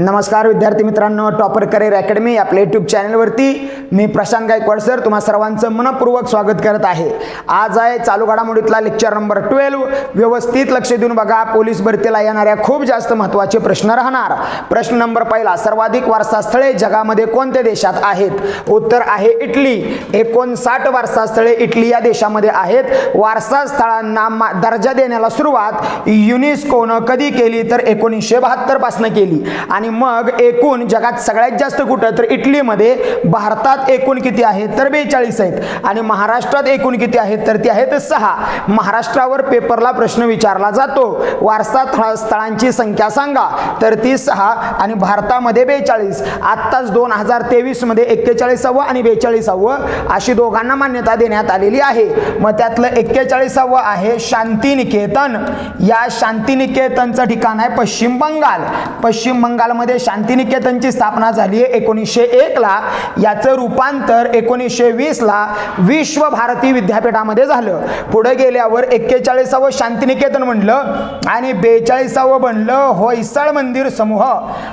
नमस्कार विद्यार्थी मित्रांनो टॉपर करिअर अकॅडमी आपल्या यूट्यूब चॅनलवरती मी प्रशांत गायकवाड सर तुम्हा सर्वांचं मनपूर्वक स्वागत करत आहे. आज आहे चालू घडामोडीतला लेक्चर नंबर ट्वेल्व व्यवस्थित लक्ष देऊन बघा पोलीस भरतीला येणाऱ्या खूप जास्त महत्त्वाचे प्रश्न राहणार. प्रश्न नंबर पहिला सर्वाधिक वारसास्थळे जगामध्ये कोणत्या देशात आहेत? उत्तर आहे इटली. एकोणसाठ वारसास्थळे इटली या देशामध्ये आहेत. वारसास्थळांना मा- दर्जा देण्याला सुरुवात युनेस्कोनं कधी केली? तर एकोणीसशे बहात्तरपासून केली. आणि मग एकूण जगात सगळ्यात जास्त कुठं? तर इटलीमध्ये. भारतात एकूण किती आहेत तर बेचाळीस आहेत. आणि महाराष्ट्रात एकूण किती आहेत तर ती आहेत सहा. महाराष्ट्रावर पेपरला प्रश्न विचारला जातो. वारसा स्थळांची संख्या सांगा. तर ती सहा आणि भारतामध्ये बेचाळीस. आत्ताच दोन हजार तेवीसमध्ये एक्केचाळीसावं आणि बेचाळीसावं अशी दोघांना मान्यता देण्यात आलेली आहे. मग त्यातलं एक्केचाळीसावं आहे शांतिनिकेतन. या शांतिनिकेतनचं ठिकाण आहे पश्चिम बंगाल. पश्चिम बंगाल बंगालमध्ये शांतिनिकेतनची स्थापना झाली आहे. एकोणीसशे एकला याचं रूपांतर एकोणीसशे वीसला विश्व भारती विद्यापीठामध्ये झालं. पुढे गेल्यावर एक्केचाळीसावं शांतिनिकेतन म्हणलं आणि बेचाळीसावं बनलं होयसाळ मंदिर समूह.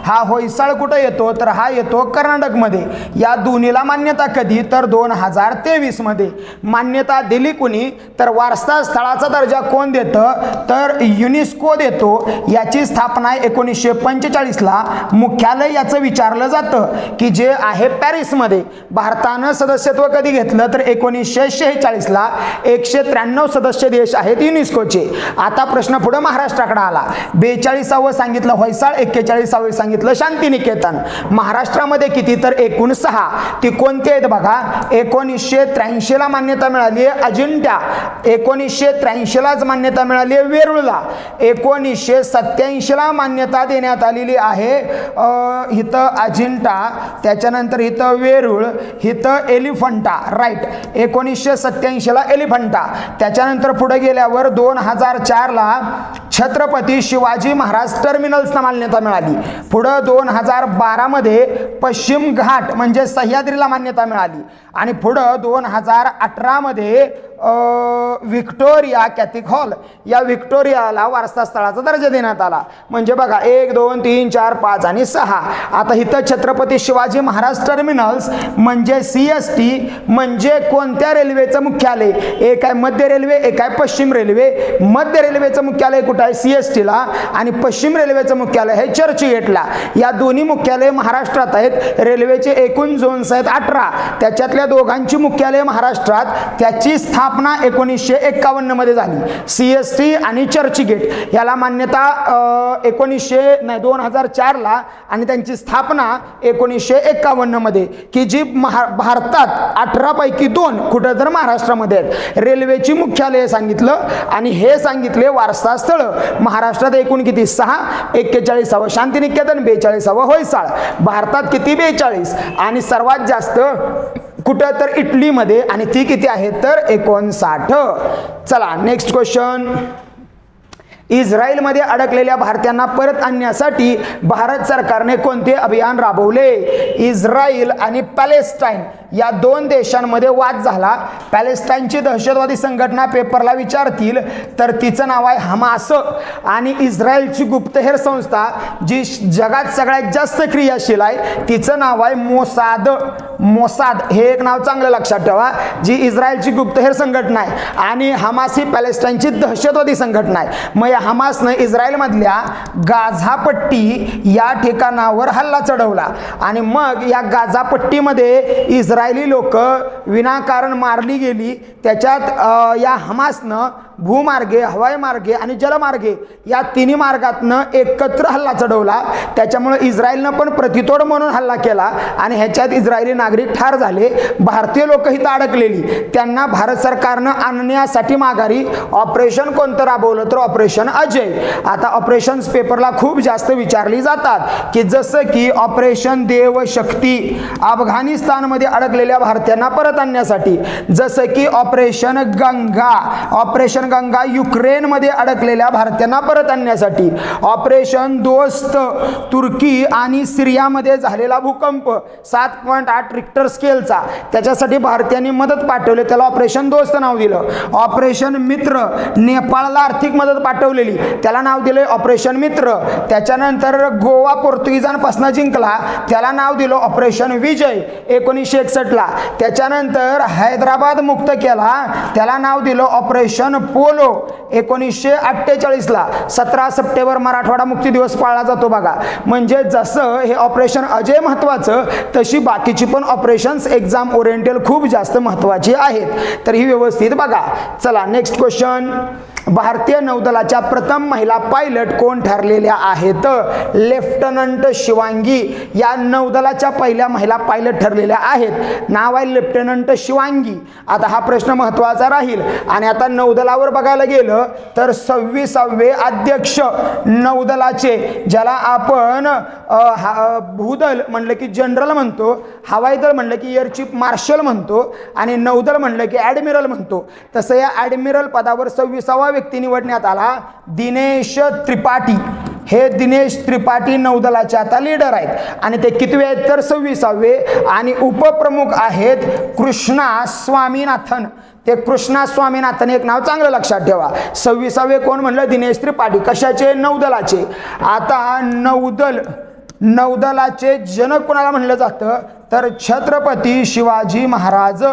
हा होयसाळ कुठं येतो? तर हा येतो कर्नाटकमध्ये. या दोन्हीला मान्यता कधी? तर दोन हजार तेवीसमध्ये. मान्यता दिली कुणी? तर वारसा स्थळाचा दर्जा कोण देतं? तर युनिस्को देतो. याची स्थापना एकोणीसशे पंचेचाळीसला मुख्यालय याचं विचारलं जातं की जे आहे पॅरिसमध्ये भारतानं सदस्यत्व कधी घेतलं तर एकोणीसशे शेहेचाळीसला एकशे त्र्याण्णव सदस्य देश आहेत युनेस्कोचे. आता प्रश्न पुढे महाराष्ट्राकडे आला. बेचाळीसावं सांगितलं होयसाळ एक्केचाळीसावं सांगितलं शांतिनिकेतन. महाराष्ट्रामध्ये किती तर एकूण सहा. ती कोणती आहेत बघा? एकोणीसशे त्र्याऐंशीला मान्यता मिळाली आहे अजिंठ्या. एकोणीसशे त्र्याऐंशीलाच मान्यता मिळाली आहे वेरूळला. एकोणीसशे सत्याऐंशीला मान्यता देण्यात आलेली आहे अ, इथं अजिंठा त्याच्यानंतर इथं वेरूळ इथं एलिफंटा राईट एकोणीसशे सत्याऐंशीला एलिफंटा. त्याच्यानंतर पुढे गेल्यावर दोन हजार चारला छत्रपती शिवाजी महाराज टर्मिनल्सना मान्यता मिळाली. पुढं दोन हजार बारामध्ये पश्चिम घाट म्हणजे सह्याद्रीला मान्यता मिळाली. आणि पुढं दोन हजार अठरामध्ये व्हिक्टोरिया कॅथिक हॉल. या व्हिक्टोरियाला वारसा स्थळाचा दर्जा देण्यात आला. म्हणजे बघा एक दोन तीन चार पाच आणि सहा. आता इथं छत्रपती शिवाजी महाराज टर्मिनल्स म्हणजे सी एस टी म्हणजे कोणत्या रेल्वेचं मुख्यालय? एक आहे मध्य रेल्वे एक आहे पश्चिम रेल्वे. मध्य रेल्वेचं मुख्यालय कुठं आहे सी एस टीला आणि पश्चिम रेल्वेचं मुख्यालय आहे चर्चगेटला. या दोन्ही मुख्यालय महाराष्ट्रात आहेत. रेल्वेचे एकूण झोन्स आहेत अठरा. त्याच्यातल्या दोघांची मुख्यालय महाराष्ट्रात त्याची स्थापना एकोणीसशे एक्कावन्नमध्ये झाली. सी एस टी आणि चर्चगेट. याला मान्यता एकोणीसशे नाही दोन हजार चारला आणि त्यांची स्थापना एकोणीसशे एक्कावन्नमध्ये. की जी महा भारतात अठरापैकी दोन कुठं तर महाराष्ट्रामध्ये आहेत. रेल्वेची मुख्यालय सांगितलं आणि हे सांगितले वारसास्थळं महाराष्ट्रात एकूण किती? सहा. एक्केचाळीसावं. शांतिनिकेतन बेचाळीसावं. होयसाळ. भारतात किती बेचाळीस? आणि सर्वात जास्त कुठं? तर इटलीमध्ये. आणि ती किती आहे? तर एकोणसाठ. चला नेक्स्ट क्वेश्चन इस्रायलमध्ये अडकलेल्या भारतीयांना परत आणण्यासाठी भारत सरकारने कोणते अभियान राबवले? इस्रायल आणि पॅलेस्टाईन या दोन देशांमध्ये वाद झाला. पॅलेस्टाईनची दहशतवादी संघटना पेपरला विचारतील तर तिचं नाव आहे हमास. आणि इस्रायलची गुप्तहेर संस्था जी जगात सगळ्यात जास्त क्रियाशील आहे तिचं नाव आहे मोसाद. मोसाद हे एक नाव चांगलं लक्षात ठेवा जी इस्रायलची गुप्तहेर संघटना आहे आणि हमास ही पॅलेस्टाईनची दहशतवादी संघटना आहे. मग या हमासनं इस्रायलमधल्या गाझापट्टी या ठिकाणावर हल्ला चढवला आणि मग या गाझापट्टीमध्ये इस्रायली लोक विनाकारण मारली गेली. त्याच्यात या हमासनं भूमार्गे हवाई मार्गे आणि जलमार्गे या तिन्ही मार्गातनं एकत्र हल्ला चढवला. त्याच्यामुळे इस्रायलनं पण प्रतितोड म्हणून हल्ला केला आणि ह्याच्यात इस्रायली नागरिक ठार झाले. भारतीय लोक इथं अडकलेली. त्यांना भारत सरकारनं आणण्यासाठी माघारी ऑपरेशन कोणतं राबवलं तर ऑपरेशन अजय. आता ऑपरेशन्स पेपरला खूप जास्त विचारली जातात की जसं की ऑपरेशन देवशक्ती अफगाणिस्तानमध्ये अडकलेल्या भारतीयांना परत आणण्यासाठी. जसं की operation Ganga operation operation Ganga युक्रेनमध्ये अडकलेल्या भारतीयांना परत आणण्यासाठी. ऑपरेशन दोस्त तुर्की आणि सिरियामध्ये झालेला भूकंप सात पॉईंट आठ रिक्टर स्केलचा. त्याच्यासाठी भारतीयांनी मदत पाठवली त्याला ऑपरेशन दोस्त नाव दिलं. ऑपरेशन मित्र नेपाळला आर्थिक मदत पाठवलेली. त्याला नाव दिलं ऑपरेशन मित्र. त्याच्यानंतर गोवा पोर्तुगीजांपासून जिंकला त्याला नाव दिलं ऑपरेशन विजय एकोणीसशे एकसष्टला. त्याच्यानंतर हैदराबाद मुक्त केला त्याला नाव दिलं ऑपरेशन पोलो एकोणीसशे अठ्ठेचाळीसला सतरा सप्टेंबर मराठवाडा मुक्ती दिवस पाळला जातो बघा. म्हणजे जसं हे ऑपरेशन अजय महत्त्वाचं तशी बाकीची पण ऑपरेशन्स एक्झाम ओरिएंटल खूप जास्त महत्त्वाची आहेत. तर ही व्यवस्थित बघा. चला नेक्स्ट क्वेश्चन भारतीय नौदलाच्या प्रथम महिला पायलट कोण ठरलेल्या आहेत? लेफ्टनंट शिवांगी या नौदलाच्या पहिल्या महिला पायलट ठरलेल्या आहेत. नाव आहे लेफ्टनंट शिवांगी. आता हा प्रश्न महत्त्वाचा राहील. आणि आता नौदलावर बघायला गेलं तर सव्वीसावे अध्यक्ष नौदलाचे ज्याला आपण हा- भूदल म्हणलं की जनरल म्हणतो हवाई दल म्हणलं की एअर चीफ मार्शल म्हणतो आणि नौदल म्हणलं की ॲडमिरल म्हणतो. तसं या ॲडमिरल पदावर सव्वीसावा व्यक्ती निवडण्यात आला दिनेश त्रिपाठी. हे दिनेश त्रिपाठी नौदलाचे आता लीडर आहेत. आणि ते कितवे आहेत तर सव्वीसावे. आणि उपप्रमुख आहेत कृष्णा स्वामीनाथन. ते कृष्णा स्वामीनाथन एक नाव चांगलं लक्षात ठेवा. सव्वीसावे कोण म्हणलं? दिनेश त्रिपाठी. कशाचे? नौदलाचे. आता नौदल नौदलाचे जनक कोणाला म्हणलं जातं? तर छत्रपती शिवाजी महाराज.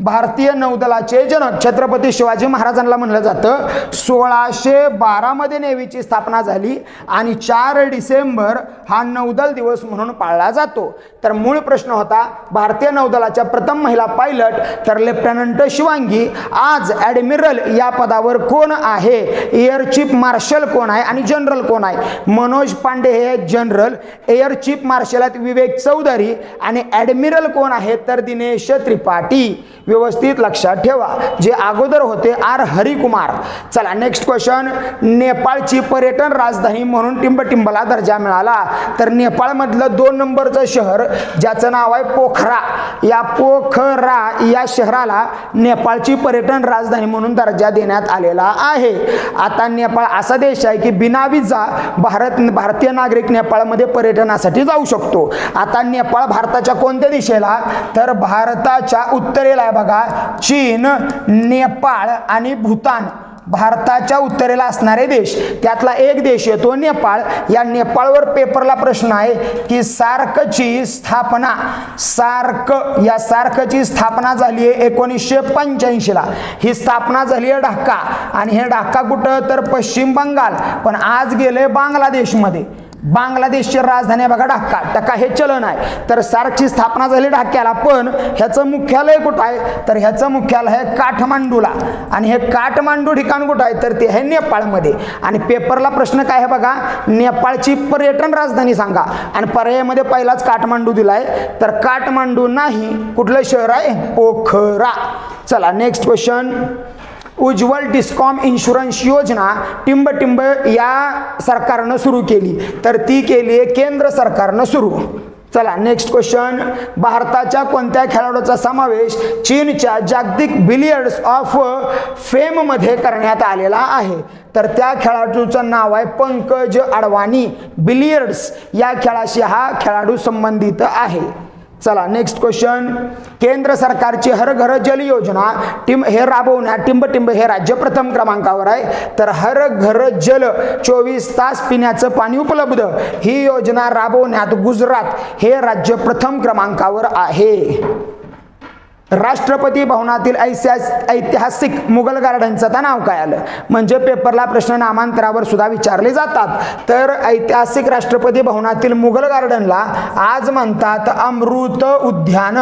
भारतीय नौदलाचे जनक छत्रपती शिवाजी महाराजांना म्हणलं जातं सोळाशे बारामध्ये नेव्हीची स्थापना झाली आणि चार डिसेंबर हा नौदल दिवस म्हणून पाळला जातो. तर मूळ प्रश्न होता भारतीय नौदलाच्या प्रथम महिला पायलट तर लेफ्टनंट शिवांगी आज ॲडमिरल या पदावर कोण आहे? एअर चीफ मार्शल कोण आहे आणि जनरल कोण आहे? मनोज पांडे हे जनरल एअर चीफ मार्शल आहेत विवेक चौधरी आणि ॲडमिरल कोण आहेत तर दिनेश त्रिपाठी. व्यवस्थित लक्षात ठेवा. जे अगोदर होते आर हरिकुमार. चला नेक्स्ट क्वेश्चन नेपाळची पर्यटन राजधानी म्हणून टिंबटिंबला दर्जा मिळाला. तर नेपाळमधलं दोन नंबरचं शहर ज्याचं नाव आहे पोखरा. या पोखरा या शहराला नेपाळची पर्यटन राजधानी म्हणून दर्जा देण्यात आलेला आहे. आता नेपाळ असा देश आहे की बिना विजा भारत भारतीय नागरिक नेपाळमध्ये पर्यटनासाठी जाऊ शकतो. आता नेपाळ भारताच्या कोणत्या दिशेला? तर भारताच्या उत्तरेला बघा चीन नेपाळ आणि भूतान भारताच्या उत्तरेला असणारे देश. त्यातला एक देश येतो नेपाळ. या नेपाळवर पेपरला प्रश्न आहे की सार्कची स्थापना सार्क या सार्कची स्थापना झाली आहे एकोणीसशे पंच्याऐंशीला. ही स्थापना झाली आहे ढाका. आणि हे ढाका कुठं? तर पश्चिम बंगाल. पण आज गेले बांगलादेशमध्ये. बांगलादेशची राजधानी आहे बघा ढाका. ढाका हे चलन आहे. तर सार्कची स्थापना झाली ढाक्याला पण ह्याचं मुख्यालय कुठं आहे? तर ह्याचं मुख्यालय आहे काठमांडूला. आणि हे काठमांडू ठिकाण कुठं आहे? तर ते आहे नेपाळमध्ये. आणि पेपरला प्रश्न काय आहे बघा? नेपाळची पर्यटन राजधानी सांगा. आणि पर्यायामध्ये पहिलाच काठमांडू दिलाय. तर काठमांडू नाही कुठलं शहर आहे? पोखरा. चला next question Ujjwal discom insurance Yojana टिंब टिंब या सरकारनं सुरू केली. तर ती केली आहे केंद्र सरकारनं सुरू. चला नेक्स्ट क्वेश्चन भारताच्या कोणत्या खेळाडूचा समावेश चीनच्या जागतिक बिलियर्ड्स ऑफ फेममध्ये करण्यात आलेला आहे? तर त्या खेळाडूचं नाव आहे पंकज अडवाणी. बिलियर्ड्स या खेळाशी हा खेळाडू संबंधित आहे. चला नेक्स्ट क्वेश्चन केंद्र सरकारची हर घर जल योजना टिंब हे राबवण्यात टिंबटिंब हे राज्य प्रथम क्रमांकावर आहे. तर हर घर जल चोवीस तास पिण्याचं पाणी उपलब्ध. ही योजना राबवण्यात गुजरात हे राज्य प्रथम क्रमांकावर आहे. राष्ट्रपती भवनातील ऐतिहास- ऐतिहासिक मुघल गार्डनचं आता नाव काय आलं? म्हणजे पेपरला प्रश्न नामांतरावर सुद्धा विचारले जातात. तर ऐतिहासिक राष्ट्रपती भवनातील मुघल गार्डनला आज म्हणतात अमृत उद्यान.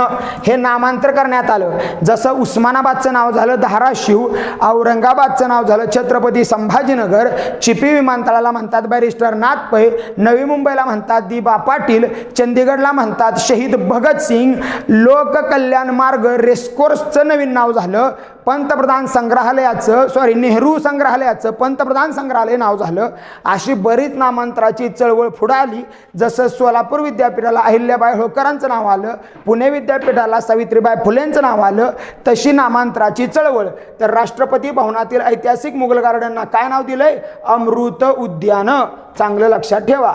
हे नामांतर करण्यात आलं. जसं उस्मानाबादचं नाव झालं धाराशिव औरंगाबादचं नाव झालं छत्रपती संभाजीनगर चिपी विमानतळाला म्हणतात बॅरिस्टर नाथ पै नवी मुंबईला म्हणतात दिबा पाटील चंदीगडला म्हणतात शहीद भगतसिंग लोककल्याण मार्ग रेस्कोर्सचं नवीन नाव झालं पंतप्रधान संग्रहालयाचं सॉरी नेहरू संग्रहालयाचं पंतप्रधान संग्रहालय नाव झालं अशी बरीच नामांतराची चळवळ पुढं आली. जसं सोलापूर विद्यापीठाला अहिल्याबाई होळकरांचं नाव आलं पुणे विद्यापीठाला सावित्रीबाई फुलेंचं नाव आलं तशी नामांतराची चळवळ. तर राष्ट्रपती भवनातील ऐतिहासिक मुघल गार्डनना काय नाव दिलंय? अमृत उद्यानं. चांगलं लक्षात ठेवा.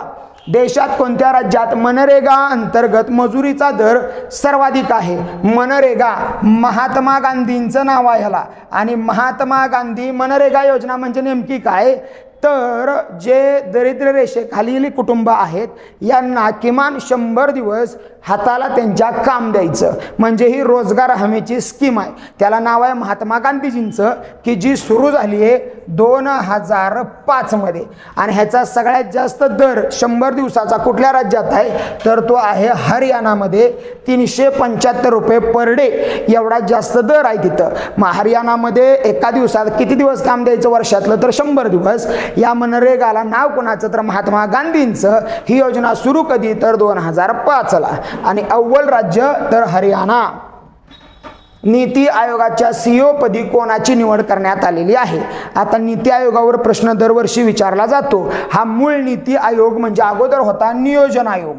देशात कोणत्या राज्यात मनरेगा अंतर्गत मजुरीचा दर सर्वाधिक आहे? मनरेगा महात्मा गांधींचं नाव आहे ह्याला. आणि महात्मा गांधी मनरेगा योजना म्हणजे नेमकी काय? तर जे दरिद्र रेषेखालील कुटुंब आहेत यांना किमान शंभर दिवस हाताला त्यांच्या काम द्यायचं. म्हणजे ही रोजगार हमीची स्कीम आहे. त्याला नाव आहे महात्मा गांधीजींचं की जी सुरू झाली आहे दोन हजार पाचमध्ये आणि ह्याचा सगळ्यात जास्त दर शंभर दिवसाचा कुठल्या राज्यात आहे? तर तो आहे हरियाणामध्ये. तीनशे पंच्याहत्तर रुपये पर डे एवढा जास्त दर आहे तिथं. मग हरियाणामध्ये एका दिवसात किती दिवस काम द्यायचं वर्षातलं? तर शंभर दिवस. या मनरेगाला नाव कोणाचं? तर महात्मा गांधींचं. ही योजना सुरू कधी? तर दोन हजार पाचला. आणि अव्वल राज्य तर हरियाणा. नीती आयोगाच्या सीओ पदी कोणाची निवड करण्यात आलेली आहे? आता नीती आयोगावर प्रश्न दरवर्षी विचारला जातो. हा मूळ नीती आयोग म्हणजे अगोदर होता नियोजन आयोग.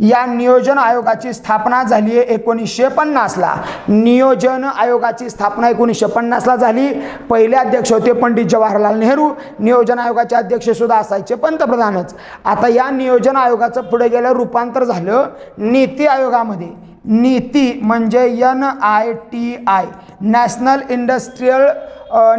या नियोजन आयोगाची स्थापना झाली आहे एकोणीसशे पन्नासला. नियोजन आयोगाची स्थापना एकोणीसशे पन्नासला झाली. पहिले अध्यक्ष होते पंडित जवाहरलाल नेहरू. नियोजन आयोगाचे अध्यक्ष सुद्धा असायचे पंतप्रधानच. आता या नियोजन आयोगाचं पुढे गेलं रूपांतर झालं नीती आयोगामध्ये. नीती म्हणजे N I T I national industrial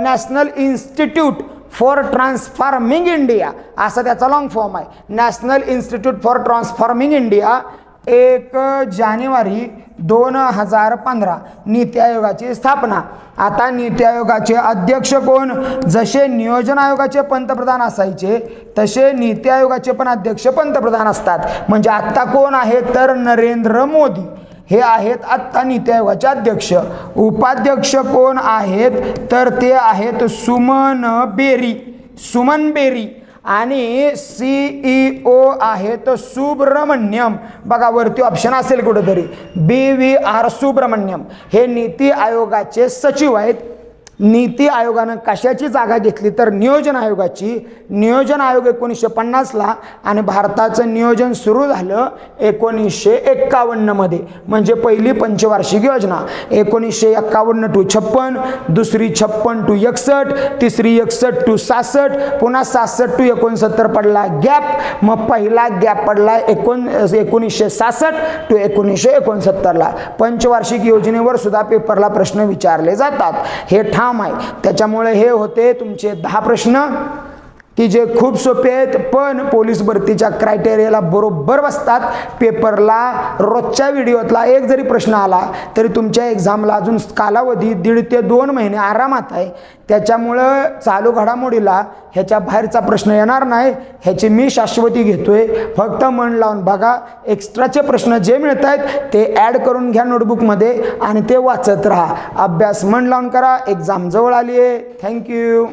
national institute for transforming India असा त्याचा लॉंग फॉर्म आहे. National institute for transforming India एक जानेवारी दोन हजार पंधरा नीती आयोगाची स्थापना. आता नीती आयोगाचे अध्यक्ष कोण? जसे नियोजन आयोगाचे पंतप्रधान असायचे तसे नीती आयोगाचे पण अध्यक्ष पंतप्रधान असतात. म्हणजे आत्ता कोण आहे? तर नरेंद्र मोदी. हे आहेत आत्ता नीती आयोगाचे अध्यक्ष. उपाध्यक्ष कोण आहेत? तर ते आहेत सुमन बेरी. सुमन बेरी आणि सीईओ आहेत सुब्रमण्यम. बघा वरती ऑप्शन असेल कुठंतरी. B V R Subrahmanyam. हे नीती आयोगाचे सचिव आहेत. नीती आयोगानं कशाची जागा घेतली तर नियोजन आयोगाची? नियोजन आयोग एकोणीसशे पन्नासला आणि भारताचं नियोजन सुरू झालं एकोणीसशे एक्कावन्नमध्ये. म्हणजे पहिली पंचवार्षिक योजना. एकोणीसशे एक्कावन्न टू छप्पन दुसरी छप्पन टू एकसष्ट तिसरी एकसष्ट टू सासष्ट पुन्हा सासष्ट टू एकोणसत्तर पडला गॅप. मग पहिला गॅप पडला एकोण एकोणीसशे सासष्ट टू एकोणीसशे एकोणसत्तरला. पंचवार्षिक योजनेवर सुद्धा पेपरला प्रश्न विचारले जातात. हे ठाम काम आहे. त्याच्यामुळे हे होते तुमचे दहा प्रश्न. की जे खूप सोपे आहेत पण पोलीस भरतीच्या क्रायटेरियाला बरोबर बसतात. पेपरला रोजच्या व्हिडिओतला एक जरी प्रश्न आला तरी तुमच्या एक्झामला अजून कालावधी दीड ते दोन महिने आरामात आहे. त्याच्यामुळं चालू घडामोडीला ह्याच्या बाहेरचा प्रश्न येणार नाही. ह्याची मी शाश्वती घेतोय. फक्त मन लावून बघा एक्स्ट्राचे प्रश्न जे मिळत आहेत ते ॲड करून घ्या नोटबुकमध्ये आणि ते वाचत राहा. अभ्यास मन लावून करा. एक्झाम जवळ आली आहे थँक्यू